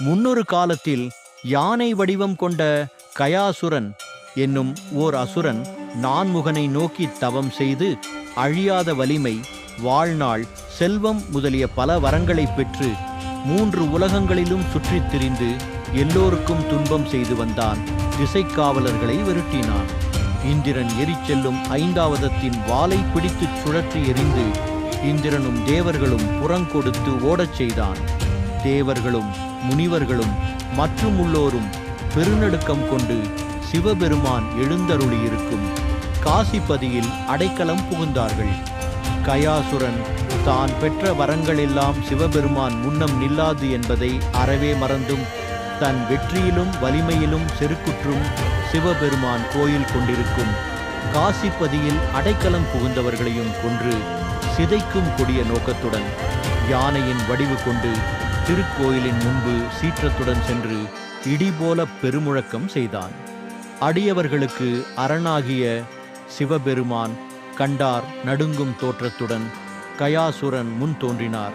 முன்னொரு காலத்தில் யானை வடிவம் கொண்ட கயாசுரன் என்னும் ஓர் அசுரன் நான்முகனை நோக்கி தவம் செய்து அழியாத வலிமை வாழ்நாள் செல்வம் முதலிய பல வரங்களைப் பெற்று மூன்று உலகங்களிலும் சுற்றித் திரிந்து எல்லோருக்கும் துன்பம் செய்து வந்தான். திசைக்காவலர்களை விரட்டினான். இந்திரன் எரிச்செல்லும் ஐந்தாவதத்தின் வாளை பிடித்துச் சுழற்றி எறிந்து இந்திரனும் தேவர்களும் புறங்கொடுத்து ஓடச் செய்தான். தேவர்களும் முனிவர்களும் மற்றும் உள்ளோரும் பெருநடுக்கம் கொண்டு சிவபெருமான் எழுந்தருளியிருக்கும் காசிப்பதியில் அடைக்கலம் புகுந்தார்கள். கயாசுரன் தான் பெற்ற வரங்களெல்லாம் சிவபெருமான் முன்னம் நில்லாது என்பதை அறவே மறந்தும் தன் வெற்றியிலும் வலிமையிலும் செருக்குற்றும் சிவபெருமான் கோயில் கொண்டிருக்கும். காசிப்பதியில் அடைக்கலம் புகுந்தவர்களையும் கொன்று சிதைக்கும் கொடிய நோக்கத்துடன் யானையின் வடிவு கொண்டு திருக்கோயிலின் முன்பு சீற்றத்துடன் சென்று இடிபோல பெருமுழக்கம் செய்தான். அடியவர்களுக்கு அரணாகிய சிவபெருமான் கண்டார் நடுங்கும் தோற்றத்துடன் கயாசுரன் முன் தோன்றினார்.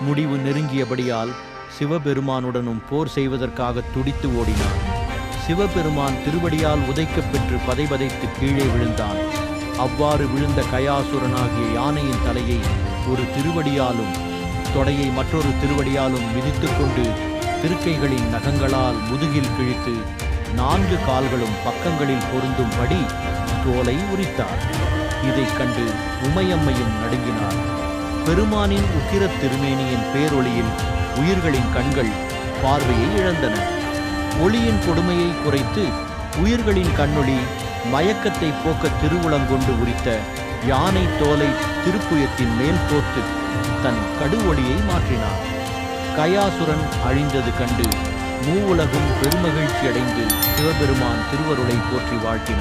முடிவு நெருங்கியபடியால் சிவபெருமானுடனும் போர் செய்வதற்காக துடித்து ஓடினான். சிவபெருமான் திருவடியால் உதைக்கப் பெற்று பதைபதைத்து கீழே விழுந்தான். அவ்வாறு விழுந்த கயாசுரனாகிய யானையின் தலையை ஒரு திருவடியாலும் தொடையை மற்றொரு திருவடியாலும் மிதித்துக்கொண்டு திருக்கைகளின் நகங்களால் முதுகில் கிழித்து நான்கு கால்களும் பக்கங்களில் பொருந்தும்படி தோலை உரித்தார். இதைக் கண்டு உமையம்மையும் நடுங்கினார். பெருமானின் உக்கிரத் திருமேனியின் பேரொளியில் உயிர்களின் கண்கள் பார்வையை இழந்தன. ஒளியின் கொடுமையை குறைத்து உயிர்களின் கண்ணொளி மயக்கத்தை போக்க திருவுளங்கொண்டு உரித்த யானை தோலை திருப்புயத்தின் மேல் போர்த்து தன் கடுவொளியை மாற்றினார் கயாசுரன் அழிந்தது கண்டு மூவுலகும் பெருமகிழ்ச்சி அடைந்து சிவபெருமான் திருவருளை போற்றி வாழ்த்தினார்